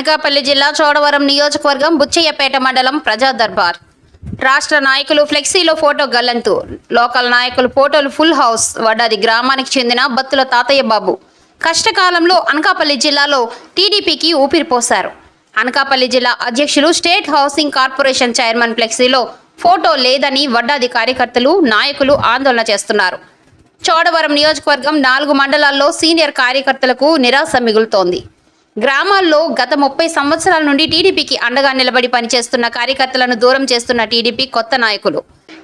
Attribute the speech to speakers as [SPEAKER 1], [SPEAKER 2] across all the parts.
[SPEAKER 1] అనకాపల్లి జిల్లా చోడవరం నియోజకవర్గం బుచ్చయ్యపేట మండలం ప్రజా దర్బార్ రాష్ట్ర నాయకులు ఫ్లెక్సీలో ఫోటో గల్లంతు. లోకల్ నాయకులు ఫోటోలు ఫుల్ హౌస్ వడ్డాది గ్రామానికి చెందిన బత్తుల తాతయ్య బాబు. కష్టకాలంలో అనకాపల్లి జిల్లాలో టీడీపీకి ఊపిరి పోశారు. అనకాపల్లి జిల్లా అధ్యక్షులు స్టేట్ హౌసింగ్ కార్పొరేషన్ చైర్మన్ ఫ్లెక్సీలో ఫోటో లేదని వడ్డాది కార్యకర్తలు నాయకులు ఆందోళన చేస్తున్నారు. చోడవరం నియోజకవర్గం నాలుగు మండలాల్లో సీనియర్ కార్యకర్తలకు నిరాశ మిగులుతోంది. గ్రామాల్లో గత ముప్పై సంవత్సరాల నుండి టీడీపీకి అండగా నిలబడి పనిచేస్తున్న కార్యకర్తలను దూరం చేస్తున్న టీడీపీ కొత్త నాయకులు.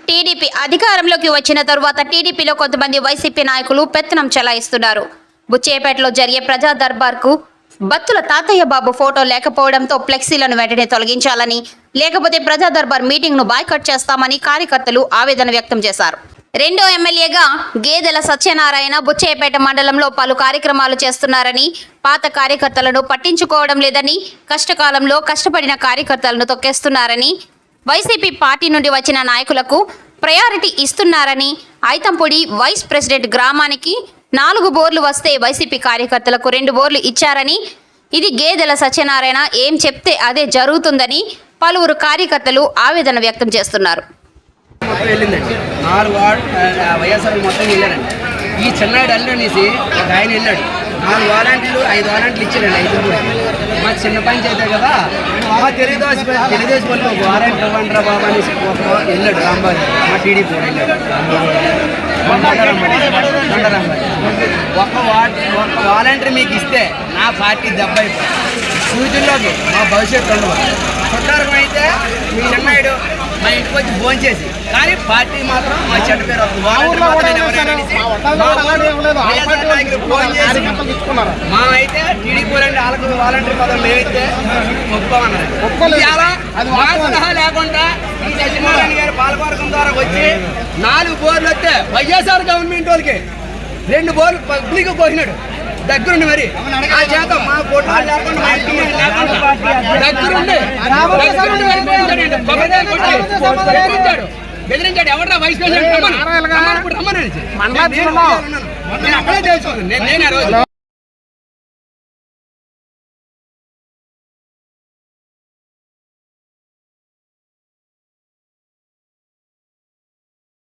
[SPEAKER 1] టీడీపీ అధికారంలోకి వచ్చిన తరువాత టీడీపీలో కొంతమంది వైసీపీ నాయకులు పెత్తనం చెలాయిస్తున్నారు. బుచ్చేపేటలో జరిగే ప్రజా దర్బార్కు బత్తుల తాతయ్య బాబు ఫోటో లేకపోవడంతో ఫ్లెక్సీలను వెంటనే తొలగించాలని లేకపోతే ప్రజా దర్బార్ మీటింగ్ను బాయ్కట్ చేస్తామని కార్యకర్తలు ఆవేదన వ్యక్తం చేశారు. రెండో ఎమ్మెల్యేగా గేదెల సత్యనారాయణ బుచ్చయ్యపేట మండలంలో పలు కార్యక్రమాలు చేస్తున్నారని పాత కార్యకర్తలను పట్టించుకోవడం లేదని కష్టకాలంలో కష్టపడిన కార్యకర్తలను తొక్కేస్తున్నారని వైసీపీ పార్టీ నుండి వచ్చిన నాయకులకు ప్రయారిటీ ఇస్తున్నారని ఐతంపూడి వైస్ ప్రెసిడెంట్ గ్రామానికి నాలుగు బోర్లు వస్తే వైసీపీ కార్యకర్తలకు రెండు బోర్లు ఇచ్చారని ఇది గేదెల సత్యనారాయణ ఏం చెప్తే అదే జరుగుతుందని పలువురు కార్యకర్తలు ఆవేదన వ్యక్తం చేస్తున్నారు.
[SPEAKER 2] మొత్తం వెళ్ళిందండి. నాలుగు వార్డు వైఎస్ఆర్ మొత్తం వెళ్ళారండి. ఈ చిన్నాడు అల్లు అనేసి ఒక ఆయన వెళ్ళాడు. నాలుగు వాలంటీర్లు ఐదు వాలంటీర్లు ఇచ్చారండి ఐదు మా చిన్న పంచాయతీ కదా. మా తెలుగుదేశం తెలుగుదేశం వాళ్ళు ఒక వారంటీ ఇవ్వండి రా బాబా అనేసి ఒక వెళ్ళాడు రాంబాబు. మా టీడీపీ కూడా వెళ్ళాడు. ఒక వార్డ్ ఒక వాలంటీర్ మీకు ఇస్తే నా పార్టీ దెబ్బ అయిపోయింది ఫ్యూచర్లోకి మా భవిష్యత్తు ఉండవు చుట్టారం అయితే మీ చిన్నాయుడు మా ఇంటికి వచ్చి చేసి. కానీ పార్టీ మాత్రం మా చెడ్డ పేరు ఫోన్ చేసి మా అయితే టీడీపీ వాళ్ళంటే వాళ్ళకి వాలంటీర్ పదవి మేమైతే ఒప్పుకోమన్నారు. ఇలా మా సలహా లేకుండా ఈ సత్యనారాయణ గారి పాలకవర్గం ద్వారా వచ్చి నాలుగు బోర్లు వస్తే వైఎస్ఆర్ గవర్నమెంట్ వాళ్ళకి రెండు బోర్లు పబ్లిక్ పోసినాడు దగ్గరుండి మరి. ఆ చేత మా ఫోటో లేకుండా దగ్గరుండి. బెదిరించాడు. బెదిరించాడు ఎవరా వైస్ ప్రెసిడెంట్ రమ్మను అక్కడే నేను నేను ఆ రోజు